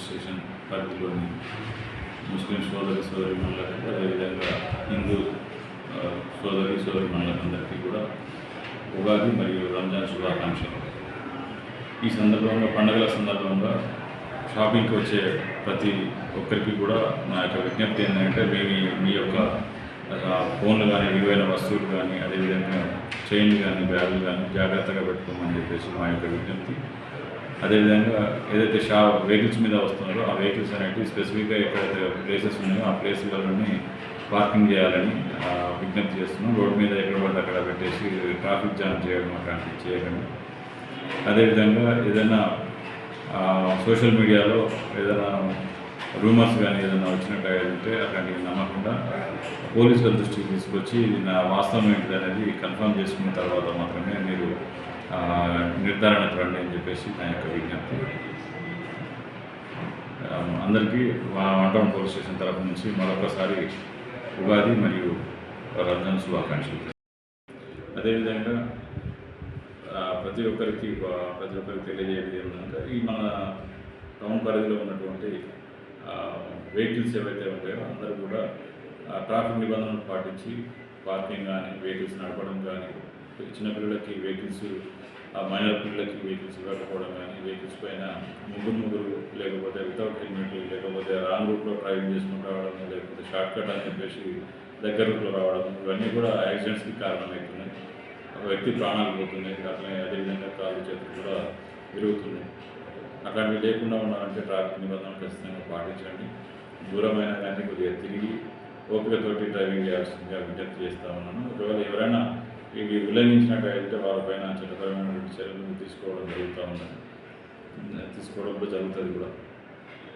Station పరిధిలోని ముస్లిం సోదరి సోదరి మనులకి అదేవిధంగా హిందూ సోదరి సోదరి మనులందరికీ కూడా ఉగాది మరియు రంజాన్ శుభాకాంక్షలు. ఈ సందర్భంగా పండుగల సందర్భంగా షాపింగ్కి వచ్చే ప్రతి ఒక్కరికి కూడా నా యొక్క విజ్ఞప్తి ఏంటంటే మీ మీ యొక్క ఫోన్లు కానీ విలువైన వస్తువులు కానీ అదేవిధంగా చైన్లు కానీ బ్యాగులు కానీ జాగ్రత్తగా పెట్టుకోమని చెప్పేసి మా యొక్క విజ్ఞప్తి. అదేవిధంగా ఏదైతే షా వెహికల్స్ మీద వస్తున్నారో ఆ వెహికల్స్ అనేవి స్పెసిఫిక్గా ఎక్కడైతే ప్లేసెస్ ఉన్నాయో ఆ ప్లేస్లలోని పార్కింగ్ చేయాలని విజ్ఞప్తి చేస్తున్నాం. రోడ్ మీద ఎక్కడ పడితే అక్కడ పెట్టేసి ట్రాఫిక్ జామ్ చేయడం అట్లాంటివి చేయకండి. అదేవిధంగా ఏదైనా సోషల్ మీడియాలో ఏదైనా రూమర్స్ కానీ ఏదైనా వచ్చినట్టయితే అట్లాంటివి నమ్మకుండా పోలీసుల దృష్టికి తీసుకొచ్చి నా వాస్తవం ఏంటిది అనేది కన్ఫర్మ్ చేసుకున్న తర్వాత మాత్రమే మీరు నిర్ధారణ రండి అని చెప్పేసి నా యొక్క విజ్ఞప్తి. అందరికీ మా వన్ టౌన్ పోలీస్ స్టేషన్ తరఫు నుంచి మరొకసారి ఉగాది మరియు రంజాన్ శుభాకాంక్షలు. అదేవిధంగా ప్రతి ఒక్కరికి ప్రతి ఒక్కరికి తెలియజేయడం ఏంటంటే ఈ మన టౌన్ పరిధిలో ఉన్నటువంటి వెహికల్స్ ఏవైతే ఉంటాయో అందరూ కూడా ఆ, ట్రాఫిక్ నిబంధనలు పాటించి పార్కింగ్ కానీ వెహికల్స్ నడపడం కానీ చిన్నపిల్లలకి వెహికల్స్ మైనర్ పిల్లలకి వెహికల్స్ ఇవ్వకపోవడం కానీ వెహికల్స్ పైన ముగ్గురు ముగ్గురు లేకపోతే వితౌట్ హెల్మెట్ లేకపోతే రాంగ్ రూట్లో డ్రైవింగ్ చేసుకుంటూ రావడం లేకపోతే షార్ట్ కట్ అని చెప్పేసి దగ్గర రూట్లో రావడం ఇవన్నీ కూడా యాక్సిడెంట్స్కి కారణమవుతున్నాయి. ఒక వ్యక్తి ప్రాణాలు పోతున్నాయి అట్లనే అదేవిధంగా కాళ్ళు చేతులు కూడా విరుగుతున్నాయి. అట్లాంటివి లేకుండా ఉండాలంటే ట్రాఫిక్ నిబంధనలు ఖచ్చితంగా పాటించండి. దూరమైన కానీ కొద్దిగా తిరిగి ఓపికతోటి డ్రైవింగ్ చేయాల్సిందిగా విజ్ఞప్తి చేస్తా ఉన్నాను. ఒకవేళ ఎవరైనా ఇవి ఉల్లంఘించినట్టయితే వారిపైన చట్టపరమైనటువంటి చర్యలు తీసుకోవడం జరుగుతూ ఉందని తీసుకోవడం కూడా జరుగుతుంది కూడా.